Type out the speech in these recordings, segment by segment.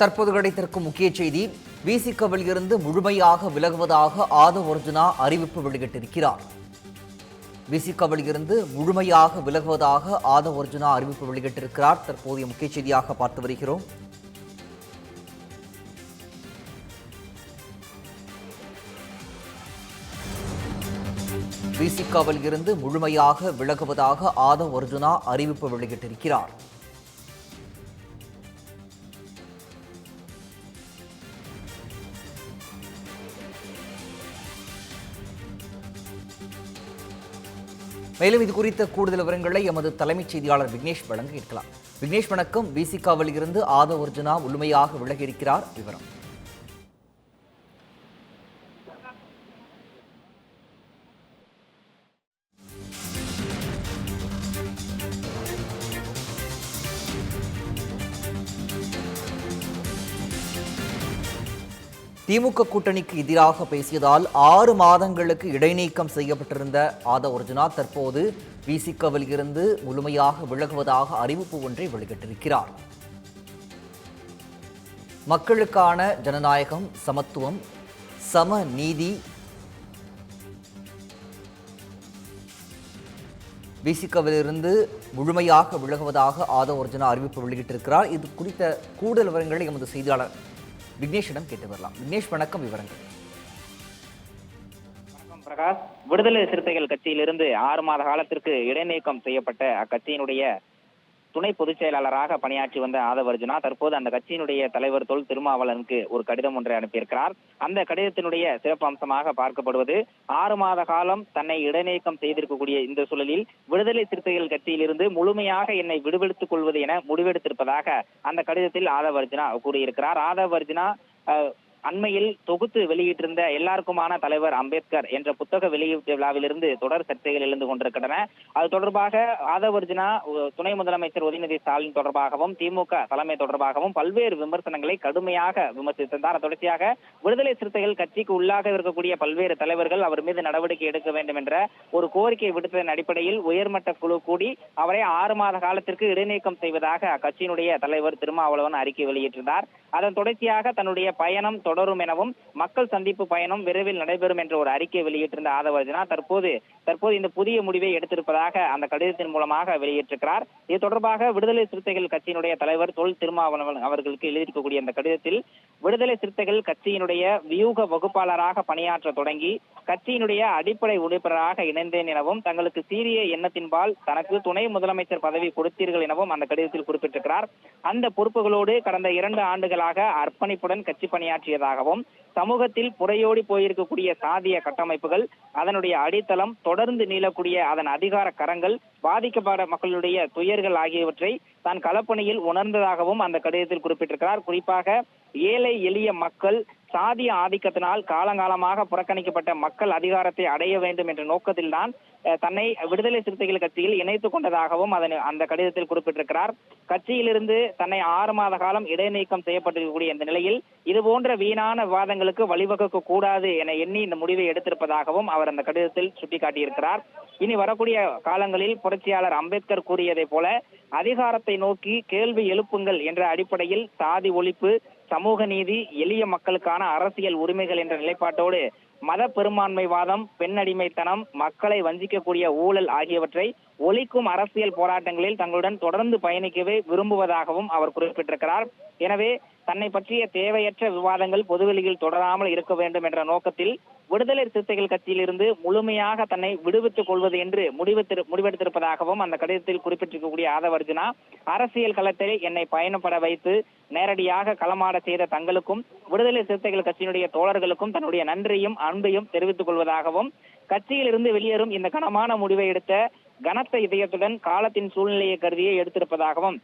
தற்போது கிடைத்திருக்கும் முக்கிய செய்தி விசிகவில் இருந்து முழுமையாக விலகுவதாக ஆதவ் அர்ஜுனா அறிவிப்பு வெளியிட்டிருக்கிறார். விசிகவில் இருந்து முழுமையாக விலகுவதாக ஆதவ் அர்ஜுனா அறிவிப்பு வெளியிட்டிருக்கிறார். தற்போதைய முக்கிய செய்தியாக பார்த்து வருகிறோம். விசிகாவில் இருந்து முழுமையாக விலகுவதாக ஆதவ் அர்ஜுனா அறிவிப்பு வெளியிட்டிருக்கிறார். மேலும் இது குறித்த கூடுதல் விவரங்களை எமது தலைமைச் செய்தியாளர் விக்னேஷ் வழங்க இருக்கலாம் விக்னேஷ் வணக்கம். விசிகாவில் இருந்து ஆதவ் அர்ஜுனா முழுமையாக விலகியிருக்கிறார். விவரம். திமுக கூட்டணிக்கு எதிராக பேசியதால் ஆறு மாதங்களுக்கு இடைநீக்கம் செய்யப்பட்டிருந்த ஆதவ் அர்ஜுனா தற்போது விசிகவில் இருந்து முழுமையாக விலகுவதாக அறிவிப்பு ஒன்றை வெளியிட்டிருக்கிறார். மக்களுக்கான ஜனநாயகம் சமத்துவம் சம நீதி விசிகவிலிருந்து முழுமையாக விலகுவதாக ஆதவ் அர்ஜுனா அறிவிப்பு வெளியிட்டிருக்கிறார். இது குறித்த கூடுதல் விவரங்களை எமது செய்தியாளர் விக்னேஷிடம் கேட்டு வரலாம் விக்னேஷ் வணக்கம் விவரங்கள். பிரகாஷ். விடுதலை சிறுத்தைகள் கட்சியிலிருந்து ஆறு மாத காலத்திற்கு இடைநீக்கம் செய்யப்பட்ட அக்கட்சியினுடைய துணை பொதுச் செயலாளராக பணியாற்றி வந்த ஆதவ் அர்ஜுனா தற்போது அந்த கட்சியினுடைய தலைவர் தொல் திருமாவளனுக்கு ஒரு கடிதம் ஒன்றை அனுப்பியிருக்கிறார். அந்த கடிதத்தினுடைய சிறப்பு அம்சமாக பார்க்கப்படுவது ஆறு மாத காலம் தன்னை இடைநீக்கம் செய்திருக்கக்கூடிய இந்த சூழலில் விடுதலை சிறுத்தைகள் கட்சியிலிருந்து முழுமையாக என்னை விடுவித்துக் கொள்வது என முடிவெடுத்திருப்பதாக அந்த கடிதத்தில் ஆதவ் அர்ஜுனா கூறியிருக்கிறார். ஆதவ் அர்ஜுனா அண்மையில் தொகுத்து வெளியிட்டிருந்த எல்லாருக்குமான தலைவர் அம்பேத்கர் என்ற புத்தக வெளியீட்டு விழாவிலிருந்து தொடர் சர்ச்சைகள் எழுந்து கொண்டிருக்கின்றன. அது தொடர்பாக ஆதவர்ஜினா துணை முதலமைச்சர் உதயநிதி ஸ்டாலின் தொடர்பாகவும் திமுக தலைமை தொடர்பாகவும் பல்வேறு விமர்சனங்களை கடுமையாக விமர்சித்திருந்தார். தொடர்ச்சியாக விடுதலை சிறுத்தைகள் கட்சிக்கு உள்ளாக இருக்கக்கூடிய பல்வேறு தலைவர்கள் அவர் மீது நடவடிக்கை எடுக்க வேண்டும் என்ற ஒரு கோரிக்கை விடுத்ததன் அடிப்படையில் உயர்மட்ட குழு கூடி அவரை ஆறு மாத காலத்திற்கு இடைநீக்கம் செய்வதாக அக்கட்சியினுடைய தலைவர் திருமாவளவன் அறிக்கை வெளியிட்டிருந்தார். அதன் தொடர்ச்சியாக தன்னுடைய பயணம் தொடரும் எனவும் மக்கள் சந்திப்பு பயணம் விரைவில் நடைபெறும் என்ற ஒரு அறிக்கை வெளியிட்டிருந்த ஆதவர்ஜனா தற்போது தற்போது இந்த புதிய முடிவை எடுத்திருப்பதாக அந்த கடிதத்தின் மூலமாக வெளியிட்டிருக்கிறார். இது தொடர்பாக விடுதலை சிறுத்தைகள் கட்சியினுடைய தலைவர் தொல் திருமாவளவன் அவர்களுக்கு எழுதியிருக்கக்கூடிய அந்த கடிதத்தில் விடுதலை சிறுத்தைகள் கட்சியினுடைய வியூக வகுப்பாளராக பணியாற்ற தொடங்கி கட்சியினுடைய அடிப்படை உறுப்பினராக இணைந்தேன் எனவும் தங்களுக்கு சீரிய எண்ணத்தின்பால் தனக்கு துணை முதலமைச்சர் பதவி கொடுத்தீர்கள் எனவும் அந்த கடிதத்தில் குறிப்பிட்டிருக்கிறார். அந்த பொறுப்புகளோடு கடந்த இரண்டு ஆண்டுகளாக அர்ப்பணிப்புடன் கட்சி பணியாற்றியதாகவும் சமூகத்தில் புறையோடி போயிருக்கக்கூடிய சாதிய கட்டமைப்புகள் அதனுடைய அடித்தளம் தொடர்ந்து நீளக்கூடிய அதன் அதிகார கரங்கள் பாதிக்கப்பட மக்களுடைய துயர்கள் ஆகியவற்றை தான் களப்பணியில் உணர்ந்ததாகவும் அந்த கடிதத்தில் குறிப்பிட்டிருக்கிறார். குறிப்பாக ஏழை எளிய மக்கள் சாதிய ஆதிக்கத்தினால் காலங்காலமாக புறக்கணிக்கப்பட்ட மக்கள் அதிகாரத்தை அடைய வேண்டும் என்ற நோக்கத்தில்தான் தன்னை விடுதலை சிறுத்தைகள் கட்சியில் இணைத்துக் கொண்டதாகவும் அதன் அந்த கடிதத்தில் குறிப்பிட்டிருக்கிறார். கட்சியிலிருந்து தன்னை ஆறு மாத காலம் இடைநீக்கம் செய்யப்பட்டிருக்கக்கூடிய இந்த நிலையில் இது போன்ற வீணான விவாதங்களுக்கு வழிவகுக்க கூடாது என எண்ணி இந்த முடிவை எடுத்திருப்பதாகவும் அவர் அந்த கடிதத்தில் சுட்டிக்காட்டியிருக்கிறார். இனி வரக்கூடிய காலங்களில் புரட்சியாளர் அம்பேத்கர் கூறியதைப் போல அதிகாரத்தை நோக்கி கேள்வி எழுப்புங்கள் என்ற அடிப்படையில் சாதி ஒழிப்பு சமூக நீதி எளிய மக்களுக்கான அரசியல் உரிமைகள் என்ற நிலைப்பாட்டோடு மத பெரும்பான்மைவாதம் பெண்ணடிமைத்தனம் மக்களை வஞ்சிக்கக்கூடிய ஊழல் ஆகியவற்றை ஒழிக்கும் அரசியல் போராட்டங்களில் தங்களுடன் தொடர்ந்து பயணிக்கவே விரும்புவதாகவும் அவர் குறிப்பிட்டிருக்கிறார். எனவே தன்னை பற்றிய தேவையற்ற விவாதங்கள் பொதுவெளியில் தொடராமல் இருக்க வேண்டும் என்ற நோக்கத்தில் விடுதலை சிறுத்தைகள் கட்சியிலிருந்து முழுமையாக தன்னை விடுவித்துக் கொள்வது என்று முடிவெடுத்திரு முடிவெடுத்திருப்பதாகவும் அந்த கடிதத்தில் குறிப்பிட்டிருக்கக்கூடிய ஆதவர்ஜுனா அரசியல் களத்தில் என்னை பயணப்பட வைத்து நேரடியாக களமாட செய்த தங்களுக்கும் விடுதலை சிறுத்தைகள் கட்சியினுடைய தோழர்களுக்கும் தன்னுடைய நன்றியும் அன்பையும் தெரிவித்துக் கொள்வதாகவும் கட்சியிலிருந்து வெளியேறும் இந்த கனமான முடிவை எடுத்த கனத்த இதயத்துடன் காலத்தின் சூழ்நிலையை கருதியே எடுத்திருப்பதாகவும்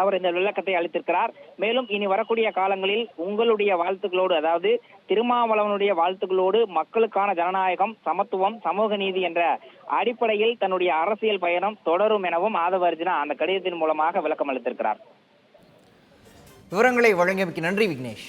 அவர் இந்த விளக்கத்தை அளித்திருக்கிறார். மேலும் இனி வரக்கூடிய காலங்களில் உங்களுடைய வாழ்த்துக்களோடு அதாவது திருமாவளவனுடைய வாழ்த்துக்களோடு மக்களுக்கான ஜனநாயகம் சமத்துவம் சமூக நீதி என்ற அடிப்படையில் தன்னுடைய அரசியல் பயணம் தொடரும் எனவும் ஆதவ அர்ஜுனா அந்த கடிதத்தின் மூலமாக விளக்கம் அளித்திருக்கிறார். விவரங்களை வழங்கியமைக்கு நன்றி விக்னேஷ்.